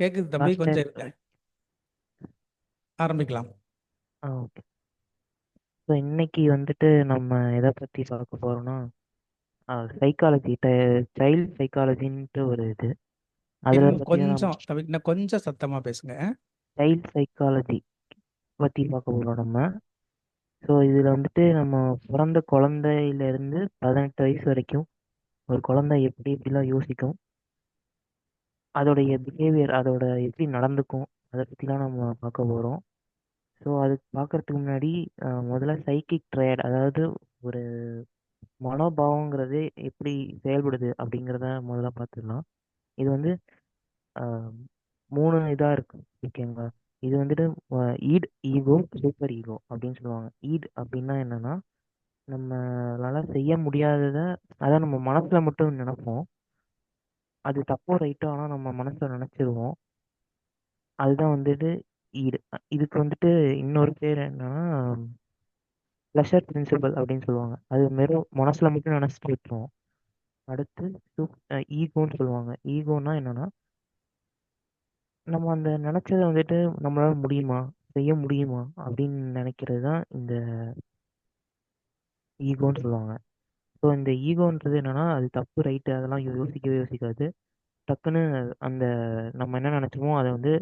கேக்குது தம்பி கொஞ்சம் டைம் இருங்க ஆரம்பிக்கலாம். ஆ ஓகே. ஸோ இன்னைக்கு வந்துட்டு நம்ம எதை பற்றி பார்க்க போகிறோம்னா சைக்காலஜி சைல்ட் சைக்காலஜின்ட்டு ஒரு இது. அதில் இன்னும் கொஞ்சம் தம்பி இன்னும் கொஞ்சம் சத்தமா பேசுங்க. சைல்ட் சைக்காலஜி பற்றி பார்க்க போகிறோம் நம்ம. ஸோ இதில் வந்துட்டு நம்ம பிறந்த குழந்தையிலேருந்து பதினெட்டு வயசு வரைக்கும் ஒரு குழந்தை எப்படி எப்படிலாம் யோசிக்கும்? அதோடைய பிஹேவியர் அதோட எப்படி நடந்துக்கும் அதை பற்றிலாம் நம்ம பார்க்க போகிறோம் ஸோ அது பார்க்கறதுக்கு முன்னாடி முதல்ல சைக்கிக் ட்ரையட் அதாவது ஒரு மனோபாவங்கிறது எப்படி செயல்படுது அப்படிங்கிறத முதல்ல பார்த்துடலாம். இது வந்து மூணு இதாக இருக்கு ஓகேங்களா? இது வந்துட்டு ஈட் ஈகோ சூப்பர் ஈகோ அப்படின்னு சொல்லுவாங்க. ஈட் அப்படின்னா என்னன்னா நம்மளால செய்ய முடியாததை அதான் நம்ம மனசில் மட்டும் நினைப்போம். அது தப்போ ரைட்டோ ஆனால் நம்ம மனசில் நினச்சிருவோம். அதுதான் வந்துட்டு ஈடு இதுக்கு வந்துட்டு இன்னொரு பேர் என்னன்னா ப்ளஷர் பிரின்சிபல் அப்படின்னு சொல்லுவாங்க. அது மாரி மனசில் மட்டும் நினச்சிட்டு விட்டுருவோம். அடுத்து ஈகோன்னு சொல்லுவாங்க. ஈகோன்னா என்னன்னா நம்ம அந்த நினச்சதை வந்துட்டு நம்மளால் முடியுமா? செய்ய முடியுமா? அப்படின்னு நினைக்கிறது தான் இந்த ஈகோன்னு சொல்லுவாங்க. ஸோ இந்த ஈகோன்றது என்னன்னா அது தப்பு ரைட்டு அதெல்லாம் யோசிக்கவே யோசிக்காது. டக்குன்னு அந்த நம்ம என்ன நினைச்சோமோ அதை வந்து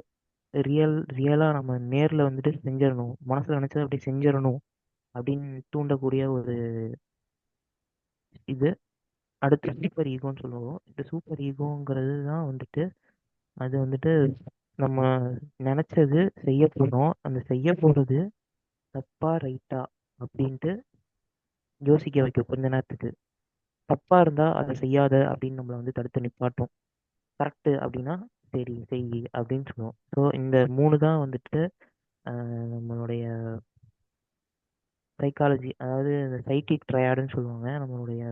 ரியல் ரியலாக நம்ம நேரில் வந்துட்டு செஞ்சிடணும். மனசில் நினச்சதை அப்படியே செஞ்சிடணும் அப்படின்னு தூண்டக்கூடிய ஒரு இது. அடுத்து சூப்பர் ஈகோன்னு சொல்லுவோம். இந்த சூப்பர் ஈகோங்கிறது தான் வந்துட்டு அது வந்துட்டு நம்ம நினச்சது செய்ய போகிறோம் அந்த செய்ய போகிறது தப்பா ரைட்டா அப்படின்ட்டு யோசிக்க வைக்கும் கொஞ்ச நேரத்துக்கு. தப்பா இருந்தா அதை செய்யாத அப்படின்னு நம்மளை வந்து தடுத்து நிப்பாட்டும். கரெக்டு அப்படின்னா சரி செய் அப்படின்னு சொல்லுவோம். ஸோ இந்த மூணு தான் வந்துட்டு நம்மளுடைய சைக்காலஜி அதாவது இந்த சைக்கிக் ட்ரையாடுன்னு சொல்லுவாங்க. நம்மளுடைய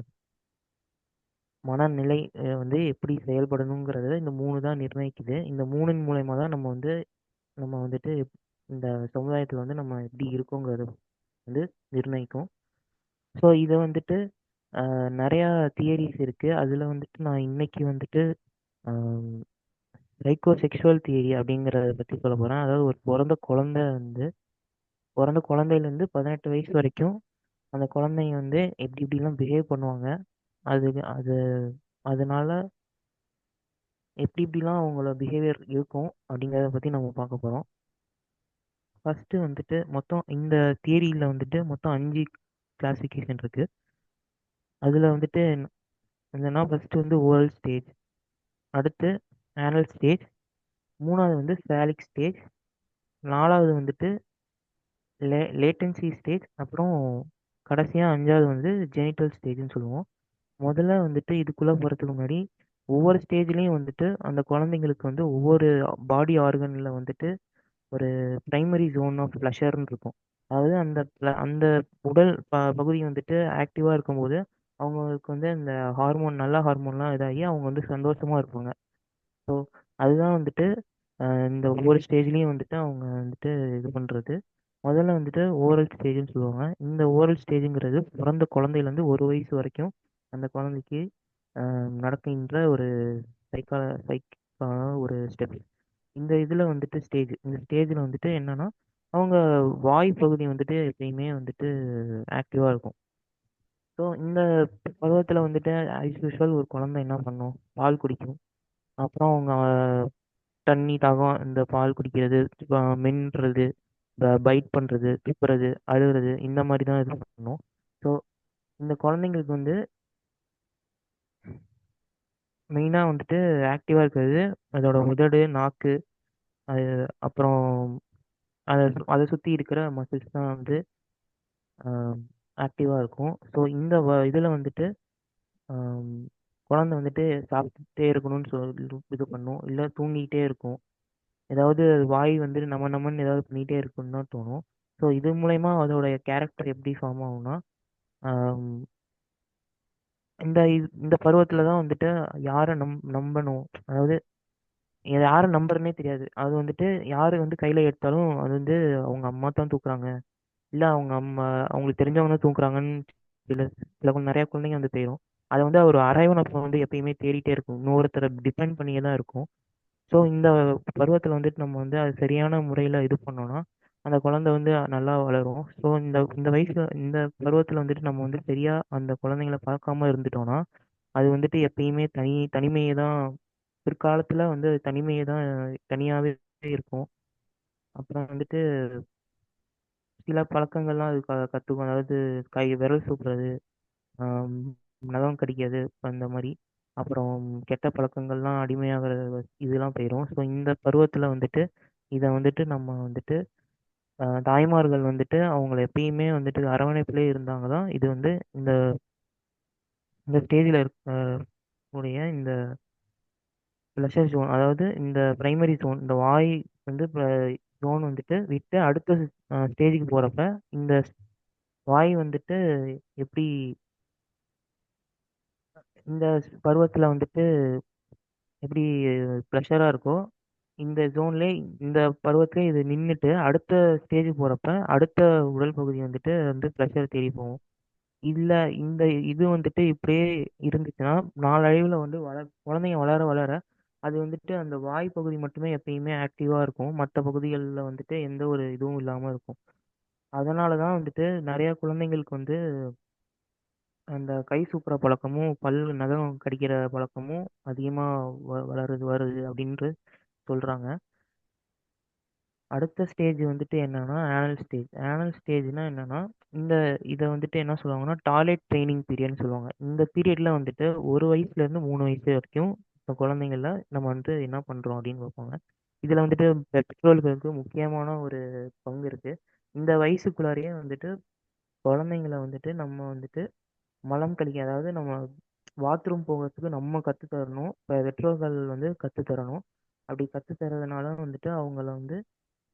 மனநிலை வந்து எப்படி செயல்படணுங்கிறத இந்த மூணு தான் நிர்ணயிக்குது. இந்த மூணின் மூலயமா தான் நம்ம வந்து நம்ம வந்துட்டு இந்த சமுதாயத்தில் வந்து நம்ம எப்படி இருக்கோங்கிறத வந்து நிர்ணயிக்கும். ஸோ இதை வந்துட்டு நிறையா தியரிஸ் இருக்குது அதில் வந்துட்டு நான் இன்னைக்கு வந்துட்டு அம் சைக்கோ செக்சுவல் தியரி அப்படிங்கிறத பற்றி சொல்லப் போகிறேன் அதாவது ஒரு பிறந்த குழந்தை வந்து பொறந்த குழந்தையிலேருந்து 18 வயசு வரைக்கும் அந்த குழந்தைங்க வந்து எப்படி இப்படிலாம் பிஹேவ் பண்ணுவாங்க. அது அது அதனால எப்படி இப்படிலாம் அவங்களோட பிஹேவியர் இருக்கும் அப்படிங்கிறத பற்றி நம்ம பார்க்கப் போகிறோம் ஃபஸ்ட்டு வந்துட்டு மொத்தம் இந்த தியரியில் வந்துட்டு மொத்தம் அஞ்சு கிளாஸிஃபிகேஷன் இருக்குது அதில் வந்துட்டு என்னன்னா ஃபஸ்ட்டு வந்து ஓரல் ஸ்டேஜ் அடுத்து ஆனல் ஸ்டேஜ் மூணாவது வந்து ஃபேலிக் ஸ்டேஜ் நாலாவது வந்துட்டு லே லேட்டன்சி ஸ்டேஜ் அப்புறம் கடைசியாக அஞ்சாவது வந்து ஜெனிட்டல் ஸ்டேஜ்னு சொல்லுவோம். முதல்ல வந்துட்டு இதுக்குள்ளே போகிறதுக்கு முன்னாடி ஒவ்வொரு ஸ்டேஜ்லேயும் வந்துட்டு அந்த குழந்தைங்களுக்கு வந்து ஒவ்வொரு பாடி ஆர்கனில் வந்துட்டு ஒரு ப்ரைமரி ஜோன் ஆஃப் ப்ளஷர்னு இருக்கும். அதாவது அந்த அந்த உடல் ப பகுதி வந்துட்டு ஆக்டிவாக இருக்கும்போது அவங்களுக்கு வந்து அந்த ஹார்மோன் நல்ல ஹார்மோன்லாம் இதாகி அவங்க வந்து சந்தோஷமாக இருப்பாங்க. ஸோ அதுதான் வந்துட்டு இந்த ஒவ்வொரு ஸ்டேஜ்லேயும் வந்துட்டு அவங்க வந்துட்டு இது பண்ணுறது முதல்ல வந்துட்டு ஓரல் ஸ்டேஜ்னு சொல்லுவாங்க. இந்த ஓரல் ஸ்டேஜுங்கிறது பிறந்த குழந்தையிலேருந்து ஒரு வயசு வரைக்கும் அந்த குழந்தைக்கு நடக்கின்ற ஒரு சைக்கால சைக்கான ஒரு ஸ்டெப் இந்த இதில் வந்துட்டு ஸ்டேஜ் இந்த ஸ்டேஜில் வந்துட்டு என்னன்னா அவங்க வாய் பகுதி வந்துட்டு எப்பயுமே வந்துட்டு ஆக்டிவாக இருக்கும். ஸோ இந்த பருவத்தில் வந்துட்டு ஆஸ் யூஷுவல் ஒரு குழந்தை என்ன பண்ணும்? பால் குடிக்கும். அப்புறம் அவங்க தண்ணி தாகம் இந்த பால் குடிக்கிறது மின்னுறது பைட் பண்ணுறது துப்புறது அழுகிறது இந்த மாதிரி தான் இது பண்ணும். ஸோ இந்த குழந்தைங்களுக்கு வந்து மெயினாக வந்துட்டு ஆக்டிவாக இருக்கிறது அதோட உதடு நாக்கு அது அப்புறம் அதை அதை சுற்றி இருக்கிற மசில்ஸ் தான் வந்து ஆக்டிவாக இருக்கும். ஸோ இந்த இதில் வந்துட்டு குழந்தை வந்துட்டு சாப்பிட்டுட்டே இருக்கணும்னு சொல்லி இது பண்ணும். இல்லை தூங்கிக்கிட்டே இருக்கும். ஏதாவது வாய் வந்து நம்ம நம்மன்னு ஏதாவது பண்ணிகிட்டே இருக்குன்னு தான் தோணும். ஸோ இது மூலயமா அதோடைய கேரக்டர் எப்படி ஃபார்ம் ஆகும்னா இந்த இந்த பருவத்தில் தான் வந்துட்டு யாரை நம் நம்பணும்? அதாவது இதை யாரை நம்புறதுனே தெரியாது. அது வந்துட்டு யார் வந்து கையில் எடுத்தாலும் அது வந்து அவங்க அம்மா தான் தூக்குறாங்க. இல்லை அவங்க அம்மா அவங்களுக்கு தெரிஞ்சவங்க தான் தூக்குறாங்கன்னு சில சில நிறைய குழந்தைங்க வந்து தெரியும் அதை வந்து ஒரு அரவணைப்பை வந்து எப்பயுமே தேடிட்டே இருக்கும். இன்னொருத்தரை டிபெண்ட் பண்ணியே தான் இருக்கும். ஸோ இந்த பருவத்தில் வந்துட்டு நம்ம வந்து அது சரியான முறையில் இது பண்ணோம்னா அந்த குழந்தை வந்து நல்லா வளரும். ஸோ இந்த இந்த வயசில் இந்த பருவத்தில் வந்துட்டு நம்ம வந்து சரியாக அந்த குழந்தைங்கள பார்க்காம இருந்துட்டோம்னா அது வந்துட்டு எப்பயுமே தனி தனிமையை தான் பிற்காலத்தில் வந்து அது தனிமையை தான் தனியாகவே இருக்கும். அப்புறம் வந்துட்டு சில பழக்கங்கள்லாம் அது க கற்றுக்கும் அதாவது கை விரல் சூப்புறது நகம் கடிக்கிறது அந்த மாதிரி. அப்புறம் கெட்ட பழக்கங்கள்லாம் அடிமையாகிற இதெல்லாம் போயிடும் ஸோ இந்த பருவத்தில் வந்துட்டு இதை வந்துட்டு நம்ம வந்துட்டு தாய்மார்கள் வந்துட்டு அவங்கள எப்பயுமே வந்துட்டு அரவணைப்பிலே இருந்தாங்க தான். இது வந்து இந்த இந்த ஸ்டேஜில் இருக்க உடைய இந்த ப்ளஷர் ஜோன் அதாவது இந்த பிரைமரி ஜோன் இந்த வாய் வந்து ஜோன் வந்துட்டு விட்டு அடுத்த ஸ்டேஜுக்கு போகிறப்ப இந்த வாய் வந்துட்டு எப்படி இந்த பருவத்தில் வந்துட்டு எப்படி ப்ரெஷராக இருக்கோ இந்த ஜோன்லேயே இந்த பருவத்தில் இது நின்றுட்டு அடுத்த ஸ்டேஜுக்கு போகிறப்ப அடுத்த உடல் பகுதி வந்துட்டு வந்து ப்ரெஷர் தேடி போகும். இல்லை இந்த இது வந்துட்டு இப்படியே இருந்துச்சுன்னா நாளடைவில் வந்து வள குழந்தைங்க வளர வளர அது வந்துட்டு அந்த வாய் பகுதி மட்டுமே எப்பயுமே ஆக்டிவாக இருக்கும். மற்ற பகுதிகளில் வந்துட்டு எந்த ஒரு இதுவும் இல்லாமல் இருக்கும். அதனால தான் வந்துட்டு நிறையா குழந்தைங்களுக்கு வந்து அந்த கை சூப்புற பழக்கமும் பல் நகம் கடிக்கிற பழக்கமும் அதிகமாக வ வளருது வருது அப்படின்ட்டு சொல்கிறாங்க அடுத்த ஸ்டேஜ் வந்துட்டு என்னன்னா ஆனல் ஸ்டேஜ் ஆனல் ஸ்டேஜ்னா என்னன்னா இந்த இதை வந்துட்டு என்ன சொல்லுவாங்கன்னா டாய்லெட் ட்ரைனிங் பீரியட்னு சொல்லுவாங்க. இந்த பீரியடில் வந்துட்டு ஒரு வயசுலேருந்து மூணு வயசு வரைக்கும் இப்போ குழந்தைங்கள நம்ம வந்து என்ன பண்ணுறோம் அப்படின்னு பார்ப்பாங்க. இதில் வந்துட்டு பெற்றோர்களுக்கு முக்கியமான ஒரு பங்கு இருக்குது இந்த வயசுக்குள்ளாரையே வந்துட்டு குழந்தைங்கள வந்துட்டு நம்ம வந்துட்டு மலம் கழிக்க அதாவது நம்ம பாத்ரூம் போகிறதுக்கு நம்ம கற்றுத் தரணும் இப்போ பெற்றோர்கள் வந்து கற்றுத் தரணும் அப்படி கற்றுத் தரதுனால வந்துட்டு அவங்கள வந்து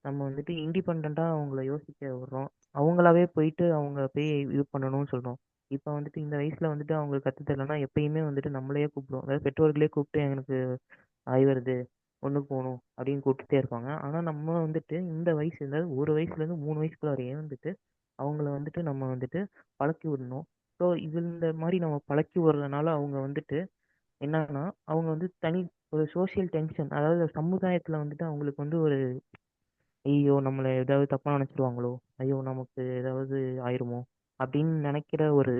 நம்ம வந்துட்டு இண்டிபெண்ட்டாக அவங்கள யோசிக்க விடுறோம். அவங்களாவே போயிட்டு அவங்க போய் இது பண்ணணும்னு சொல்கிறோம் இப்போ வந்துட்டு இந்த வயசில் வந்துட்டு அவங்களுக்கு கற்று தரலன்னா எப்பயுமே வந்துட்டு நம்மளையே கூப்பிடுவோம் அதாவது பெற்றோர்களே கூப்பிட்டு எனக்கு ஆய் வருது ஒன்றுக்கு போகணும் அப்படின்னு கூப்பிட்டுட்டே இருப்பாங்க. ஆனால் நம்ம வந்துட்டு இந்த வயசு அதாவது ஒரு வயசுலேருந்து மூணு வயசுக்குள்ள வரையும் வந்துட்டு அவங்கள வந்துட்டு நம்ம வந்துட்டு பழக்கி விடணும். ஸோ இது இந்த மாதிரி நம்ம பழக்கி விடுறதுனால அவங்க வந்துட்டு என்னன்னா அவங்க வந்து தனி ஒரு சோஷியல் டென்ஷன் அதாவது சமுதாயத்தில் வந்துட்டு அவங்களுக்கு வந்து ஒரு ஐயோ நம்மளை ஏதாவது தப்பாக நினச்சிடுவாங்களோ ஐயோ நமக்கு ஏதாவது ஆயிருமோ அப்படின்னு நினைக்கிற ஒரு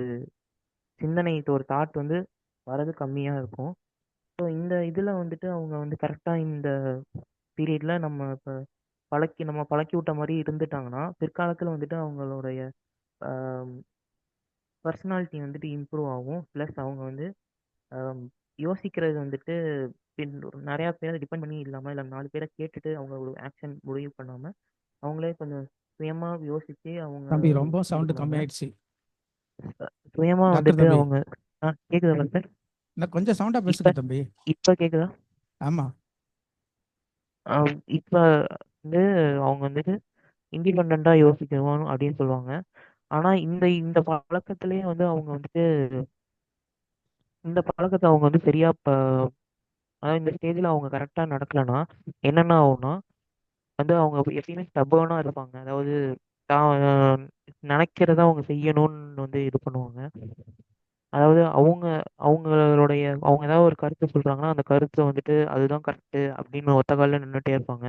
சிந்தனை ஒரு தாட் வந்து வரது கம்மியாக இருக்கும். ஸோ இந்த இதில் வந்துட்டு அவங்க வந்து கரெக்டாக இந்த பீரியடில் நம்ம இப்போ பழக்கி நம்ம பழக்கி விட்ட மாதிரி இருந்துட்டாங்கன்னா பிற்காலத்தில் வந்துட்டு அவங்களுடைய பர்சனாலிட்டி வந்துட்டு இம்ப்ரூவ் ஆகும். ப்ளஸ் அவங்க வந்து யோசிக்கிறது வந்துட்டு பின் நிறையா பேரை டிபெண்ட் பண்ணி இல்லாமல் இல்லை நாலு பேரை கேட்டுட்டு அவங்க ஆக்ஷன் முடிவு பண்ணாமல் அவங்களே கொஞ்சம் சுயமாக யோசித்து அவங்க தம்பி ரொம்ப சவுண்டு. கம்மியாயிடுச்சு. சுயமாக டாக்டர் வந்துட்டு. அவங்க ஆ கேட்குதா சார் இன்னும் கொஞ்சம் சவுண்டா பேசுங்க தம்பி. இப்போ கேட்குதா ஆமா. இப்போ வந்து அவங்க வந்துட்டு இண்டிபெண்ட்டாக யோசிக்கணும் அப்படின்னு சொல்லுவாங்க. ஆனால் இந்த இந்த பழக்கத்திலேயே வந்து அவங்க வந்துட்டு இந்த பழக்கத்தை அவங்க வந்து சரியா இப்போ அதாவது இந்த ஸ்டேஜில் அவங்க கரெக்டாக நடக்கலைன்னா என்னென்ன ஆகும்னா வந்து அவங்க எப்பயுமே ஸ்டபனாக இருப்பாங்க. அதாவது தான் நினைக்கிறத அவங்க செய்யணும்னு வந்து இது பண்ணுவாங்க. அதாவது அவங்க அவங்களுடைய அவங்க ஏதாவது ஒரு கருத்து சொல்கிறாங்கன்னா அந்த கருத்தை வந்துட்டு அதுதான் கரெக்டு அப்படின்னு ஒத்த காலில் நின்றுட்டே இருப்பாங்க.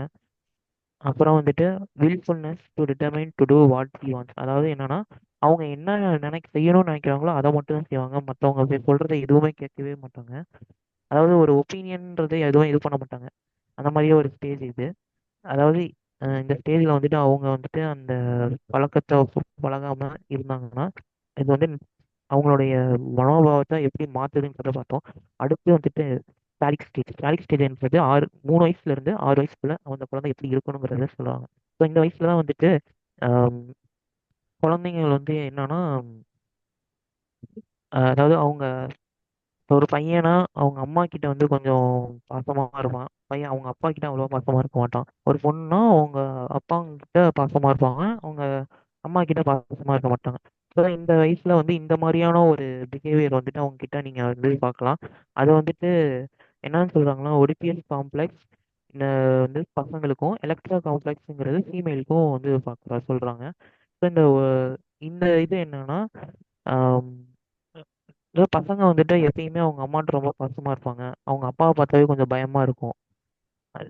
அப்புறம் வந்துட்டு wilfulness to determine to do what he wants அதாவது என்னன்னா அவங்க என்ன நினைக்க செய்யணும்னு நினைக்கிறாங்களோ அதை மட்டும் தான் செய்வாங்க மற்றவங்க சொல்கிறத எதுவுமே கேட்கவே மாட்டாங்க. அதாவது ஒரு ஒப்பீனியன்றது எதுவும் இது பண்ண மாட்டாங்க. அந்த மாதிரியே ஒரு ஸ்டேஜ் இது. அதாவது அஹ் இந்த ஸ்டேஜில் வந்துட்டு அவங்க வந்துட்டு அந்த பழக்கத்தை பழகாமல் இருந்தாங்கன்னா இது வந்து அவங்களுடைய மனோபாவத்தை எப்படி மாற்றுதுன்றதை பார்த்தோம். அடுத்து வந்துட்டு ஸ்டாலிக் ஸ்டேஜ் ஸ்டாலிக் ஸ்டேஜ்ன்றது ஆறு மூணு வயசுலேருந்து ஆறு வயசுக்குள்ள அந்த குழந்தை எப்படி இருக்கணுங்கிறத சொல்லுவாங்க. ஸோ இந்த வயசுல தான் வந்துட்டு குழந்தைங்கள் வந்து என்னன்னா அதாவது அவங்க இப்போ ஒரு பையனா அவங்க அம்மா கிட்ட வந்து கொஞ்சம் பாசமாக இருப்பான். பையன் அவங்க அப்பா கிட்ட அவ்வளோவா பாசமாக இருக்க மாட்டான். ஒரு பொண்ணுனா அவங்க அப்பா கிட்ட பாசமாக இருப்பாங்க அவங்க அம்மா கிட்ட பாசமாக இருக்க மாட்டாங்க. ஸோ இந்த வயசுல வந்து இந்த மாதிரியான ஒரு பிஹேவியர் வந்துட்டு அவங்க கிட்ட நீங்க வந்து பார்க்கலாம் அது வந்துட்டு என்னன்னு சொல்றாங்கன்னா ஒடிபிஎஸ் காம்ப்ளெக்ஸ் இந்த வந்து பசங்களுக்கும் எலக்ட்ரா காம்ப்ளெக்ஸுங்கிறது ஃபீமேலுக்கும் வந்து பார்க்க சொல்றாங்க. ஸோ இந்த இந்த இது என்னன்னா பசங்க வந்துட்டு எப்பயுமே அவங்க அம்மாட்ட ரொம்ப பாசமாக இருப்பாங்க. அவங்க அப்பாவை பார்த்தாவே கொஞ்சம் பயமா இருக்கும்.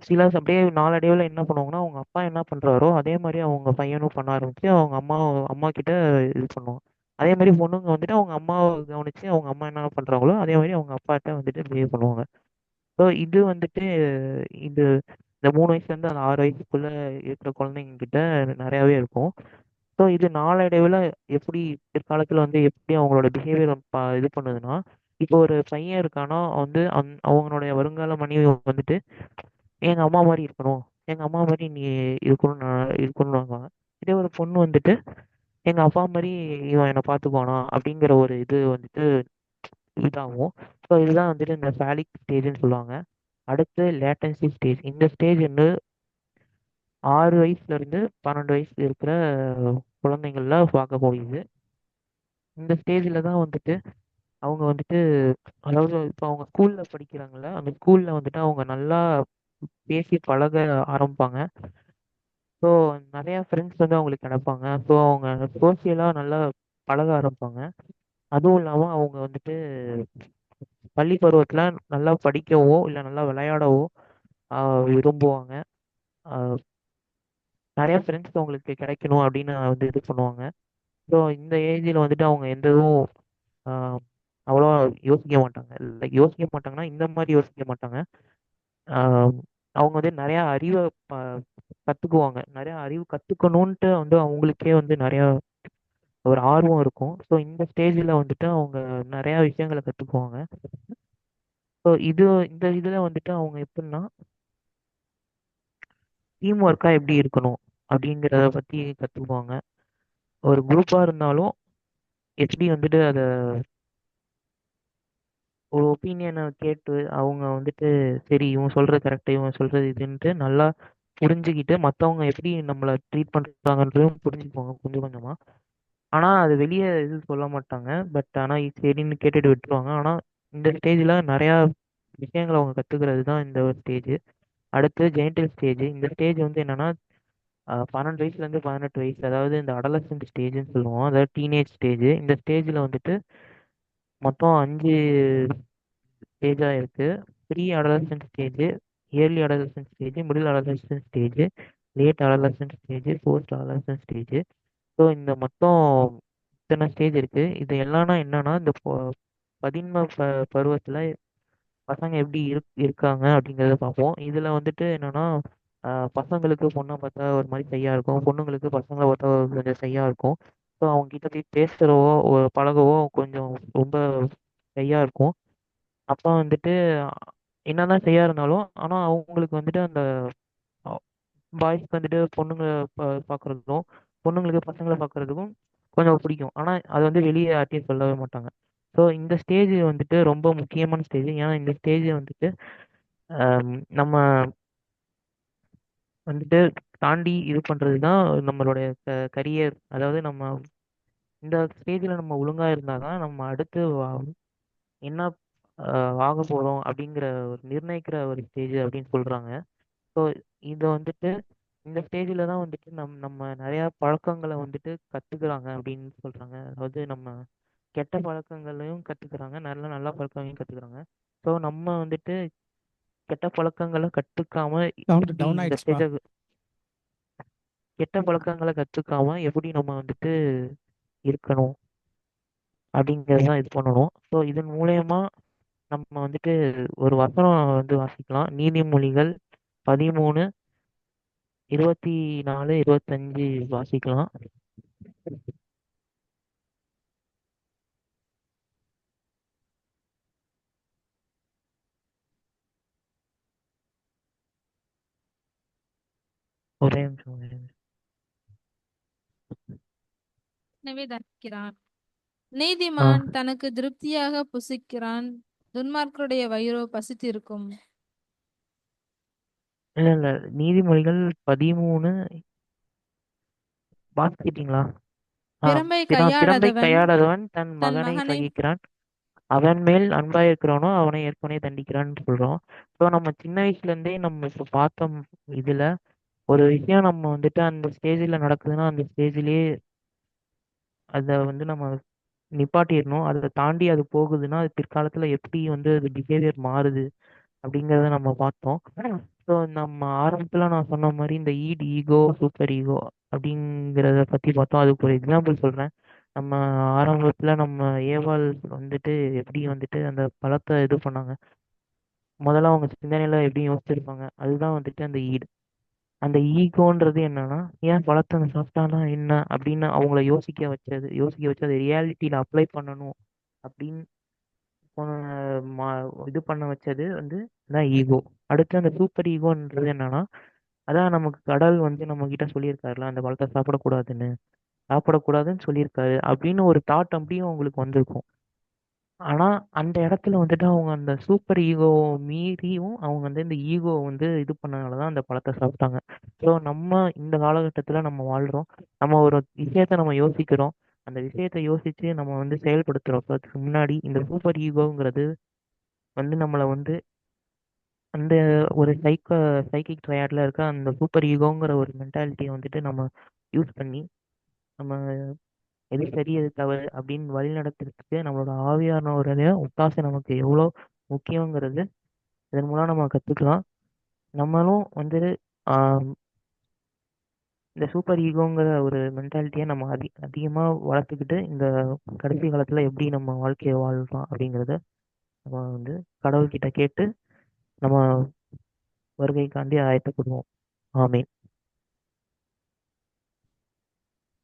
சில அப்படியே நாளடைவில் என்ன பண்ணுவாங்கன்னா, அவங்க அப்பா என்ன பண்ணுறாரோ அதே மாதிரி அவங்க பையனும் பண்ண ஆரம்பிச்சு, அவங்க அம்மா அம்மா கிட்ட இது பண்ணுவாங்க அதே மாதிரி பொண்ணுங்க வந்துட்டு அவங்க அம்மாவை கவனிச்சு, அவங்க அம்மா என்ன பண்ணுறாங்களோ அதே மாதிரி அவங்க அப்பாட்ட வந்துட்டு பிஹேவ் பண்ணுவாங்க. ஸோ இது வந்துட்டு இது இந்த மூணு வயசுலேருந்து அந்த ஆறு வயசுக்குள்ளே இருக்கிற குழந்தைங்க கிட்ட நிறையாவே இருக்கும். ஸோ இது நாளடைவில் எப்படி பிற்காலத்தில் வந்து எப்படி அவங்களோட பிஹேவியர் இது பண்ணுதுன்னா, இப்போ ஒரு பையன் இருக்கான்னா வந்து அந் அவங்களுடைய வருங்கால மனைவி வந்துட்டு, எங்கள் அம்மா மாதிரி இருக்கணும். எங்கள் அம்மா மாதிரி நீ இருக்கணும்னு நான் இருக்கணும்னுவாங்க." இதே ஒரு பொண்ணு வந்துட்டு, எங்கள் அப்பா மாதிரி இவன் என்னை பார்த்துப்பானா அப்படிங்கிற ஒரு இது வந்துட்டு இதாகும். ஸோ இதுதான் வந்துட்டு இந்த ஃபேலிக் ஸ்டேஜ்ன்னு சொல்லுவாங்க. அடுத்து லேட்டன்சி ஸ்டேஜ். இந்த ஸ்டேஜ் வந்து ஆறு வயசுலேருந்து 12 வயசு இருக்கிற குழந்தைங்கள்ல பார்க்க முடியுது. இந்த ஸ்டேஜில் தான் வந்துட்டு அவங்க வந்துட்டு அதாவது இப்போ அவங்க ஸ்கூலில் படிக்கிறாங்கள அந்த ஸ்கூலில் வந்துட்டு அவங்க நல்லா பேசி பழக ஆரம்பிப்பாங்க. ஸோ நிறையா ஃப்ரெண்ட்ஸ் வந்து அவங்களுக்கு கிடைப்பாங்க. ஸோ அவங்க சோசியலாக நல்லா பழக ஆரம்பிப்பாங்க. அதுவும் இல்லாம அவங்க வந்துட்டு பள்ளி பருவத்தில் நல்லா படிக்கவோ, இல்லை நல்லா விளையாடவோ விரும்புவாங்க. அ ஃப்ரெண்ட்ஸ் அவங்களுக்கு கிடைக்கணும் அப்படின்னு வந்து இது பண்ணுவாங்க. ஸோ இந்த ஏஜில் வந்துட்டு அவங்க எந்த இதுவும் அவ்வளோ அவ்வளவா யோசிக்க மாட்டாங்க. லைக் யோசிக்க மாட்டாங்கன்னா, இந்த மாதிரி யோசிக்க மாட்டாங்க. அவங்க வந்து நிறையா அறிவை ப கற்றுக்குவாங்க நிறையா அறிவு கற்றுக்கணுன்ட்டு வந்து அவங்களுக்கே வந்து நிறையா ஒரு ஆர்வம் இருக்கும். ஸோ இந்த ஸ்டேஜில் வந்துட்டு அவங்க நிறையா விஷயங்களை கற்றுக்குவாங்க ஸோ இது இந்த இதில் வந்துட்டு அவங்க எப்படின்னா டீம் ஒர்க்காக எப்படி இருக்கணும்? அப்படிங்கிறத பற்றி கற்றுக்குவாங்க ஒரு குரூப்பாக இருந்தாலும் எப்படி வந்துட்டு அதை ஒரு ஒப்பீனியன கேட்டு அவங்க வந்துட்டு சரி இவன் சொல்றது கரெக்டாக இவன் சொல்றது இதுன்ட்டு நல்லா புரிஞ்சுகிட்டு மத்தவங்க எப்படி நம்மள ட்ரீட் பண்றாங்கன்றதையும் புரிஞ்சுக்குவாங்க கொஞ்சம் கொஞ்சமா. ஆனா அது வெளிய எதுவும் சொல்ல மாட்டாங்க. பட் ஆனா சரின்னு கேட்டுட்டு விட்டுருவாங்க. ஆனா இந்த ஸ்டேஜ்ல நெறையா விஷயங்கள அவங்க கத்துக்கிறது தான் இந்த ஒரு ஸ்டேஜ். அடுத்து ஜெயின்டல் ஸ்டேஜ். இந்த ஸ்டேஜ் வந்து என்னன்னா, அ 12 வயசுலேருந்து 18 வயசு அதாவது இந்த அடாலசென்ட் ஸ்டேஜ்ன்னு சொல்லுவோம். அதாவது டீனேஜ் ஸ்டேஜ். இந்த ஸ்டேஜ்ல வந்துட்டு மொத்தம் அஞ்சு ஸ்டேஜாக இருக்குது pre adolescent stage early adolescent stage, middle adolescent stage, late adolescent stage, post adolescent stage. So இந்த மொத்தம் இத்தனை ஸ்டேஜ் இருக்குது இது எல்லாம்னா என்னன்னா, இந்த பதின்ம ப பருவத்தில் பசங்க எப்படி இருக் இருக்காங்க அப்படிங்கிறத பார்ப்போம். இதில் வந்துட்டு என்னென்னா பசங்களுக்கு பொண்ணை பார்த்தா ஒரு மாதிரி ஷையா இருக்கும். பொண்ணுங்களுக்கு பசங்களை பார்த்தா கொஞ்சம் ஷையா இருக்கும். ஸோ அவங்ககிட்ட போய் பேசுகிறவோ ஒரு பழகவோ கொஞ்சம் ரொம்ப ஷையா இருக்கும். அப்போ வந்துட்டு என்னதான் ஷையா இருந்தாலும், ஆனால் அவங்களுக்கு வந்துட்டு அந்த பாய்ஸ்க்கு வந்துட்டு பொண்ணுங்க பா பார்க்குறதுக்கும் பொண்ணுங்களுக்கு பசங்களை பார்க்குறதுக்கும் கொஞ்சம் பிடிக்கும். ஆனால் அது வந்து வெளியே யார்ட்டையும் சொல்லவே மாட்டாங்க. ஸோ இந்த ஸ்டேஜ் வந்துட்டு ரொம்ப முக்கியமான ஸ்டேஜ். ஏன்னா இந்த ஸ்டேஜ் வந்துட்டு நம்ம வந்துட்டு தாண்டி இது பண்ணுறது தான் நம்மளுடைய க கரியர். அதாவது நம்ம இந்த ஸ்டேஜில் நம்ம ஒழுங்காக இருந்தால் தான் நம்ம அடுத்து என்ன ஆக போகிறோம் அப்படிங்கிற ஒரு நிர்ணயிக்கிற ஒரு ஸ்டேஜ் அப்படின்னு சொல்கிறாங்க ஸோ இதை வந்துட்டு இந்த ஸ்டேஜில் தான் வந்துட்டு நம் நம்ம நிறையா பழக்கங்களை வந்துட்டு கற்றுக்குறாங்க அப்படின்னு சொல்கிறாங்க அதாவது நம்ம கெட்ட பழக்கங்களையும் கற்றுக்குறாங்க நல்ல நல்ல பழக்கங்களையும் கற்றுக்குறாங்க ஸோ நம்ம வந்துட்டு கெட்ட பழக்கங்கள கத்துக்காம டவுன் கெட்ட பழக்கங்கள கத்துக்காம எப்படி நம்ம வந்துட்டு இருக்கணும்? அப்படிங்கிறது தான் இது பண்ணணும். ஸோ இதன் மூலியமா நம்ம வந்துட்டு ஒரு வசனம் வந்து வாசிக்கலாம். நீதிமொழிகள் 13, 24, 25 வாசிக்கலாம். ஒரே நிமிஷம். எனவே தண்டிக்கிறான். ஆ. நீதிமான் தனக்கு திருப்தியாக புசிக்கிறான். துன்மார்க்கருடைய வயிறோ பசித்திருக்கும். இல்ல, இல்ல. நீதிமொழிகள் 13 வாசிச்சிட்டீங்களா? கையாடாதவன் கையாடாதவன் தன் மகனை பகைக்கிறான். அவன் மேல் அன்பா இருக்கிறவனோ அவனை ஏற்கனவே தண்டிக்கிறான்னு சொல்றோம். ஸோ நம்ம சின்ன வயசுல இருந்தே நம்ம இப்ப பார்த்த இதுல ஒரு விஷயம் நம்ம வந்துட்டு அந்த ஸ்டேஜில் நடக்குதுன்னா, அந்த ஸ்டேஜ்லயே அத வந்து நம்ம நிப்பாட்டிறணும். அத தாண்டி அது போகுதுன்னா, அது பிற்காலத்துல எப்படி வந்து அது பிஹேவியர் மாறுது அப்படிங்கிறத நம்ம பார்த்தோம். ஸோ நம்ம ஆரம்பத்தில் நான் சொன்ன மாதிரி இந்த ஈட் ஈகோ சூப்பர் ஈகோ அப்படிங்கிறத பற்றி பார்த்தோம். அதுக்கு ஒரு எக்ஸாம்பிள் சொல்கிறேன் நம்ம ஆரம்பத்தில் நம்ம ஏவாள் வந்துட்டு எப்படி வந்துட்டு அந்த பழத்தை இது பண்ணாங்க. முதல்ல அவங்க சிந்தனையில் எப்படி யோசிச்சிருப்பாங்க. அதுதான் வந்துட்டு அந்த ஈடு. அந்த ஈகோன்றது என்னன்னா ஏன் பழத்தை அந்த சாப்பிட்டானா என்ன அப்படின்னு அவங்கள யோசிக்க வச்சது யோசிக்க வச்சு அதை ரியாலிட்டியில் அப்ளை பண்ணணும் அப்படின்னு மா- இது பண்ண வச்சது வந்து தான் ஈகோ அடுத்து அந்த சூப்பர் ஈகோன்றது என்னன்னா அதான் நமக்கு கடல் வந்து நம்ம கிட்ட சொல்லியிருக்காருல அந்த பழத்தை சாப்பிடக்கூடாதுன்னு. சாப்பிடக்கூடாதுன்னு சொல்லியிருக்காரு அப்படின்னு ஒரு தாட் அப்படியும் அவங்களுக்கு வந்திருக்கும். ஆனா அந்த இடத்துல வந்துட்டு அவங்க அந்த சூப்பர் ஈகோ மீறியும் அவங்க வந்து இந்த ஈகோ வந்து இது பண்ணனால தான் அந்த பழத்தை சாப்பிட்டாங்க. ஸோ நம்ம இந்த காலகட்டத்தில் நம்ம வாழ்கிறோம் நம்ம ஒரு விஷயத்த நம்ம யோசிக்கிறோம். அந்த விஷயத்த யோசிச்சு நம்ம வந்து செயல்படுத்துறோம். அதுக்கு முன்னாடி இந்த சூப்பர் ஈகோங்கிறது வந்து நம்மளை வந்து அந்த ஒரு சைக்கோ சைக்கிக் ட்ரையாட்ல இருக்க அந்த சூப்பர் ஈகோங்கிற ஒரு மென்டாலிட்டியை வந்துட்டு நம்ம யூஸ் பண்ணி நம்ம எது சரி எது தவறு அப்படின்னு வழி நடத்துறதுக்கு நம்மளோட ஆவியானவருடைய ஒத்தாசை நமக்கு எவ்வளோ முக்கியங்கிறது இதன் மூலம் நம்ம கற்றுக்கலாம் நம்மளும் வந்து இந்த சூப்பர் ஈகோங்கிற ஒரு மென்டாலிட்டியை நம்ம அதி அதிகமாக வளர்த்துக்கிட்டு இந்த கடைசி காலத்தில் எப்படி நம்ம வாழ்க்கையை வாழலாம் அப்படிங்கிறத நம்ம வந்து கடவுள்கிட்ட கேட்டு நம்ம வருகைக்காண்டி ஆயத்தப்படுவோம். ஆமீன்.